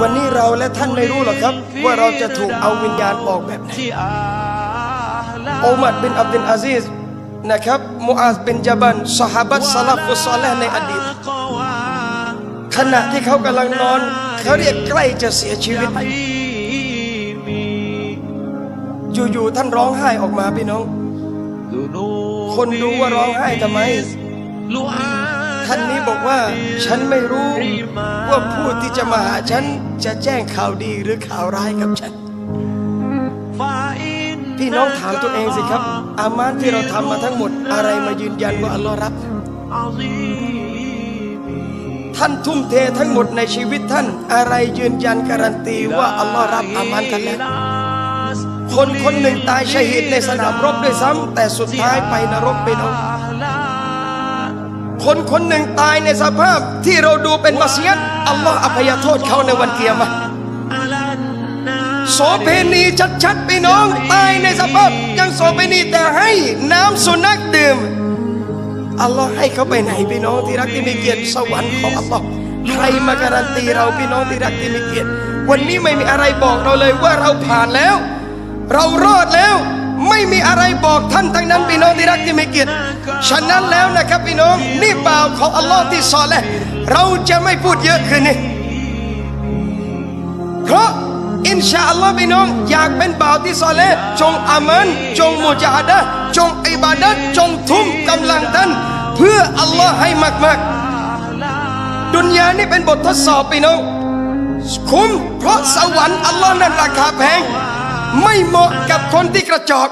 วันนี้เราและท่านไม่รู้หรอกครับ ว่าเราจะถูกเอาวิญญาณออกแบบไหนอุมัดบินอับดุลอาซิสนะครับมูอาซบินจาบันสหบัตสลับฟุซาเลในอดีตขณะที่เขากำลังนอน เขาเรียกใกล้จะเสียชีวิตอยู่ๆท่านร้องไห้ออกมาพี่น้อง คนดูว่าร้องไห้ทำไม ท่านนี้บอกว่า ฉันไม่รู้ว่าผู้ที่จะมาหาฉันจะแจ้งข่าวดีหรือข่าวร้ายกับฉัน พี่น้องถามตัวเองสิครับ อามานที่เราทำมาทั้งหมดอะไรมายืนยันว่าอัลลอฮ์รับ ท่านทุ่มเททั้งหมดในชีวิตท่านอะไรยืนยันการันตีว่าอัลลอฮ์รับอามานท่านแล้วคนคนหนึ่งตายชหิดในสนามรบด้วยซ้ำแต่สุดท้ายไปนรกไปน้อง คนคนหนึ่งตายในสภาพที่เราดูเป็นมัสยิดอัลลอฮ์อภัยโทษเขาในวันเกียรมะโสเพณีชัดๆพี่น้องตายในสภาพยังโสเพณีแต่ให้น้ำสุนัขดื่มอัลลอฮ์ให้เขาไปไหนพี่น้องที่รักที่มีเกียรติสวรรค์ของอัลลอฮ์ใครมาการันตีเราพี่น้องที่รักที่มีเกียรติวันนี้ไม่มีอะไรบอกเราเลยว่าเราผ่านแล้ว เรารอดแล้ว ไม่มีอะไรบอกท่านทั้งนั้นพี่น้องที่รักที่มีเกียรติ ฉะนั้นแล้วนะครับพี่น้องนี่บ่าวของอัลลอฮ์ที่สอนแหละเราจะไม่พูดเยอะคืนนี้เพราะอินชาอัลลอฮ์พี่น้องอยากเป็นบ่าวที่ซอเลห์จงอามันจงมุจาฮดะจงอิบาดัตจงทุ่มกำลังท่านเพื่ออัลลอฮ์ให้มากๆ ดุนยานี่เป็นบททดสอบพี่น้องคุ้มเพราะสวรรค์อัลลอฮ์นั้นราคาแพง ไม่เหมาะกับคนที่กระจอก